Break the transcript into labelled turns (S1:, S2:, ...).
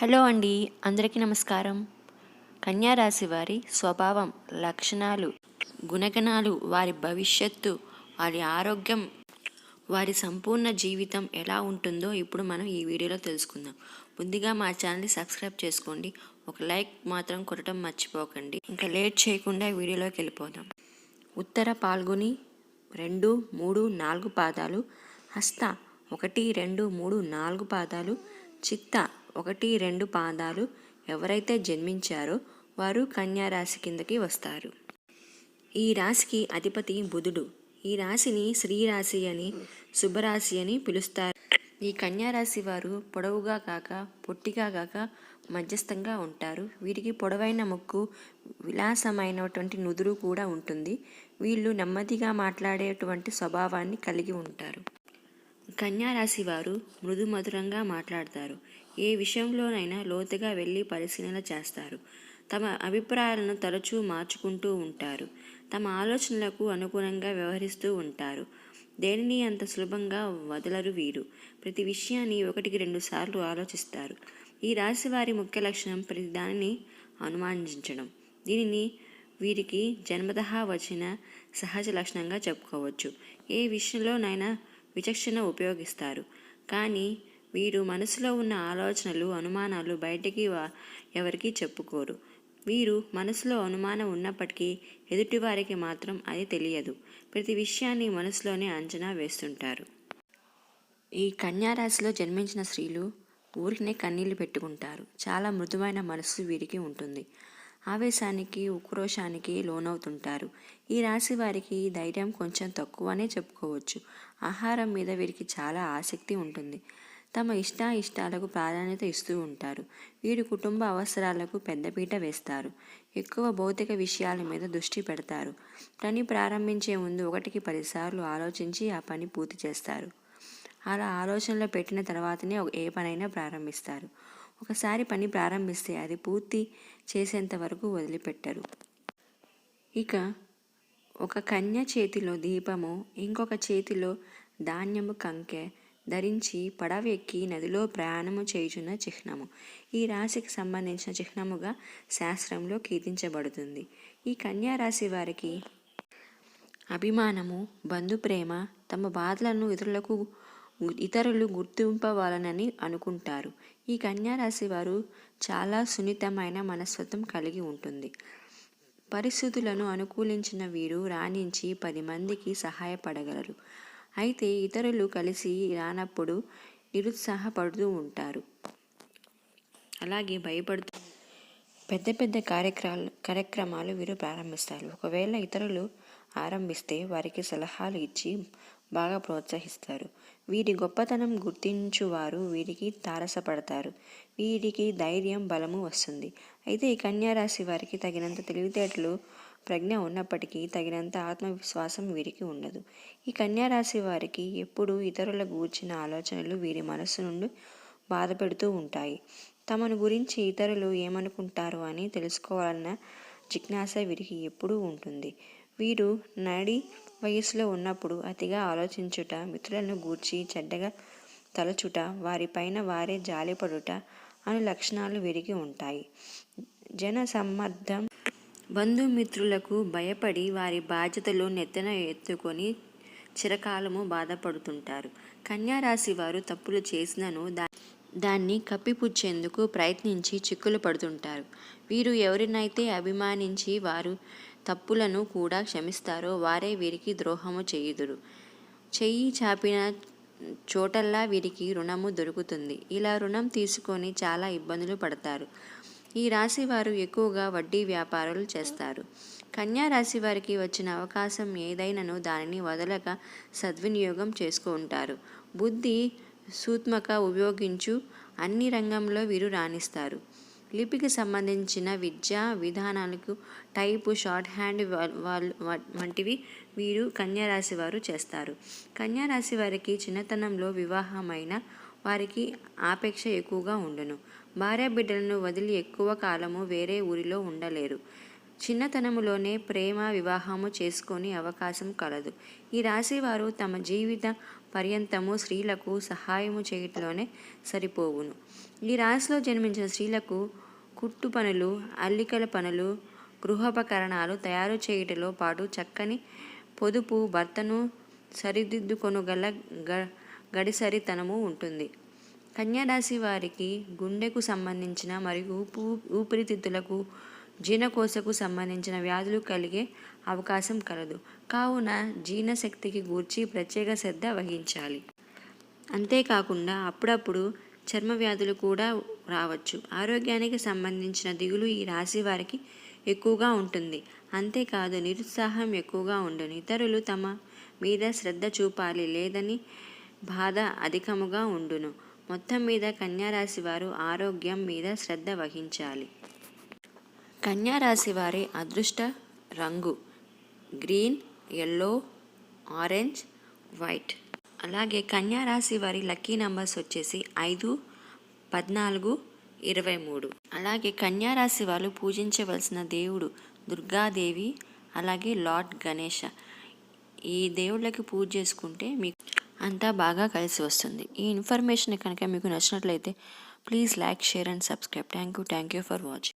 S1: Hello అండి అందరికీ నమస్కారం. కన్యా రాశి వారి స్వభావం లక్షణాలు గుణగణాలు వారి భవిష్యత్తు వారి ఆరోగ్యం వారి సంపూర్ణ జీవితం ఎలా ఉంటుందో ఇప్పుడు మనం ఈ వీడియోలో తెలుసుకుందాం. ముందుగా మా ఛానల్ని సబ్స్క్రైబ్ చేసుకోండి. ఒక లైక్ మాత్రం కొట్టడం మర్చిపోకండి. ఇంకా లేట్ చేయకుండా వీడియోలోకి వెళ్ళిపోదాం. ఉత్తర పాల్గొని రెండు మూడు నాలుగు పాదాలు హస్త ఒకటి రెండు మూడు నాలుగు పాదాలు చిత్త ఒకటి రెండు పాదాలు ఎవరైతే జన్మించారో వారు కన్యారాశి కిందకి వస్తారు. ఈ రాశికి అధిపతి బుధుడు. ఈ రాశిని శ్రీరాశి అని శుభరాశి అని పిలుస్తారు. ఈ కన్యారాశి వారు పొడవుగా కాక పొట్టిగా కాక మధ్యస్థంగా ఉంటారు. వీరికి పొడవైన ముక్కు విలాసమైనటువంటి నుదురు కూడా ఉంటుంది. వీళ్ళు నెమ్మదిగా మాట్లాడేటువంటి స్వభావాన్ని కలిగి ఉంటారు. కన్యా రాశి వారు మృదు మధురంగా మాట్లాడతారు. ఏ విషయంలోనైనా లోతుగా వెళ్ళి పరిశీలన చేస్తారు. తమ అభిప్రాయాలను తరచూ మార్చుకుంటూ ఉంటారు. తమ ఆలోచనలకు అనుగుణంగా వ్యవహరిస్తూ ఉంటారు. దేనిని అంత సులభంగా వదలరు వీరు. ప్రతి విషయాన్ని ఒకటికి రెండు సార్లు ఆలోచిస్తారు. ఈ రాశి వారి ముఖ్య లక్షణం ప్రతి దానిని అనుమానించడం. దీనిని వీరికి జన్మతహా వచ్చిన సహజ లక్షణంగా చెప్పుకోవచ్చు. ఏ విషయంలోనైనా విచక్షణ ఉపయోగిస్తారు. కానీ వీరు మనసులో ఉన్న ఆలోచనలు అనుమానాలు బయటికి ఎవరికీ చెప్పుకోరు. వీరు మనసులో అనుమానం ఉన్నప్పటికీ ఎదుటివారికి మాత్రం అది తెలియదు. ప్రతి విషయాన్ని మనసులోనే అంచనా వేస్తుంటారు. ఈ కన్యారాశిలో జన్మించిన స్త్రీలు ఊరికనే కన్నీళ్ళు పెట్టుకుంటారు. చాలా మృదువైన మనస్సు వీరికి ఉంటుంది. ఆవేశానికి ఉక్రోషానికి లోనవుతుంటారు. ఈ రాశి వారికి ధైర్యం కొంచెం తక్కువనే చెప్పుకోవచ్చు. ఆహారం మీద వీరికి చాలా ఆసక్తి ఉంటుంది. తమ ఇష్ట ఇష్టాలకు ప్రాధాన్యత ఇస్తూ ఉంటారు. వీరు కుటుంబ అవసరాలకు పెద్దపీట వేస్తారు. ఎక్కువ భౌతిక విషయాల మీద దృష్టి పెడతారు. పని ప్రారంభించే ముందు ఒకటికి పదిసార్లు ఆలోచించి ఆ పని పూర్తి చేస్తారు. అలా ఆలోచనలో పెట్టిన తర్వాతనే ఏ పనైనా ప్రారంభిస్తారు. ఒకసారి పని ప్రారంభిస్తే అది పూర్తి చేసేంత వరకు వదిలిపెట్టరు. ఇక ఒక కన్య చేతిలో దీపము ఇంకొక చేతిలో ధాన్యము కంకె ధరించి పడవ ఎక్కి నదిలో ప్రయాణము చేయుచున్న చిహ్నము. ఈ రాశికి సంబంధించిన చిహ్నముగా శాస్త్రంలో కీర్తించబడుతుంది. ఈ కన్యా రాశి వారికి అభిమానము బంధుప్రేమ తమ బాధలను ఇతరులకు ఇతరులు గుర్తింపవాలనని అనుకుంటారు. ఈ కన్యారాశి వారు చాలా సున్నితమైన మనస్తత్వం కలిగి ఉంటుంది. పరిస్థితులను అనుకూలించిన వీరు రాణించి పది మందికి సహాయపడగలరు. అయితే ఇతరులు కలిసి రానప్పుడు నిరుత్సాహపడుతూ ఉంటారు. అలాగే భయపడుతూ పెద్ద పెద్ద కార్యక్రమాలు కార్యక్రమాలు వీరు ప్రారంభిస్తారు. ఒకవేళ ఇతరులు ఆరంభిస్తే వారికి సలహాలు ఇచ్చి బాగా ప్రోత్సహిస్తారు. వీరి గొప్పతనం గుర్తించువారు వీరికి తారసపడతారు. వీరికి ధైర్యం బలము వస్తుంది. అయితే ఈ కన్యారాశి వారికి తగినంత తెలివితేటలు ప్రజ్ఞ ఉన్నప్పటికీ తగినంత ఆత్మవిశ్వాసం వీరికి ఉండదు. ఈ కన్యారాశి వారికి ఎప్పుడూ ఇతరుల గూర్చిన ఆలోచనలు వీరి మనస్సు నుండి బాధ పెడుతూ ఉంటాయి. తమను గురించి ఇతరులు ఏమనుకుంటారు అని తెలుసుకోవాలన్న జిజ్ఞాస వీరికి ఎప్పుడూ ఉంటుంది. వీరు నాడి వయసులో ఉన్నప్పుడు అతిగా ఆలోచించుట మిత్రులను గూర్చి చెడ్డగా తలచుట వారిపైన వారే జాలిపడుట అను లక్షణాలు విరిగి ఉంటాయి. జన సమ్మర్థం బంధుమిత్రులకు భయపడి వారి బాధ్యతలు నెత్తన ఎత్తుకొని చిరకాలము బాధపడుతుంటారు. కన్యారాశి వారు తప్పులు చేసినను దా దాన్ని కప్పిపుచ్చేందుకు ప్రయత్నించి చిక్కులు పడుతుంటారు. వీరు ఎవరినైతే అభిమానించి వారు తప్పులను కూడా క్షమిస్తారో వారే వీరికి ద్రోహము చేయుదురు. చెయ్యి చాపిన చోటల్లా వీరికి రుణము దొరుకుతుంది. ఇలా రుణం తీసుకొని చాలా ఇబ్బందులు పడతారు. ఈ రాశి వారు ఎక్కువగా వడ్డీ వ్యాపారాలు చేస్తారు. కన్యా రాశి వారికి వచ్చిన అవకాశం ఏదైనాను దానిని వదలక సద్వినియోగం చేసుకుంటారు. బుద్ధి సూత్మక ఉపయోగించు అన్ని రంగంలో వీరు రాణిస్తారు. లిపికి సంబంధించిన విద్యా విధానాలకు టైపు షార్ట్ హ్యాండ్ వాళ్ళు వంటివి వీరు కన్యారాశి వారు చేస్తారు. కన్యారాశి వారికి చిన్నతనంలో వివాహమైన వారికి ఆపేక్ష ఎక్కువగా ఉండును. భార్య బిడ్డలను వదిలి ఎక్కువ కాలము వేరే ఊరిలో ఉండలేరు. చిన్నతనములోనే ప్రేమ వివాహము చేసుకొని అవకాశం కలదు. ఈ రాశి వారు తమ జీవిత పర్యంతము స్త్రీలకు సహాయము చేయటంలోనే సరిపోవును. ఈ రాశిలో జన్మించిన స్త్రీలకు కుట్టు పనులు అల్లికల పనులు గృహోపకరణాలు తయారు చేయటంలో పాటు చక్కని పొదుపు భర్తను సరిదిద్దుకొనుగల గ గడిసరితనము ఉంటుంది. కన్యారాశి వారికి గుండెకు సంబంధించిన మరియు ఊపు ఊపిరితిత్తులకు జీర్ణకోశకు సంబంధించిన వ్యాధులు కలిగే అవకాశం కలదు. కావున జీర్ణశక్తికి గూర్చి ప్రత్యేక శ్రద్ధ వహించాలి. అంతేకాకుండా అప్పుడప్పుడు చర్మ వ్యాధులు కూడా రావచ్చు. ఆరోగ్యానికి సంబంధించిన దిగులు ఈ రాశి వారికి ఎక్కువగా ఉంటుంది. అంతేకాదు నిరుత్సాహం ఎక్కువగా ఉండను ఇతరులు తమ మీద శ్రద్ధ చూపాలి లేదని బాధ అధికముగా ఉండును. మొత్తం మీద కన్యారాశి వారు ఆరోగ్యం మీద శ్రద్ధ వహించాలి. కన్యారాశి వారి అదృష్ట రంగు. Green yellow orange white. అలాగే కన్యా రాశి వారి లక్కీ నంబర్స్ వచ్చేసి ఐదు పద్నాలుగు ఇరవై మూడు. అలాగే కన్యా రాశి వాళ్ళు పూజించవలసిన దేవుడు దుర్గాదేవి అలాగే లార్డ్ గణేష. ఈ దేవుళ్ళకి పూజ చేసుకుంటే మీకు అంతా బాగా కలిసి వస్తుంది. ఈ ఇన్ఫర్మేషన్ కనుక మీకు నచ్చినట్లయితే please like share and subscribe. Thank you thank you for watching.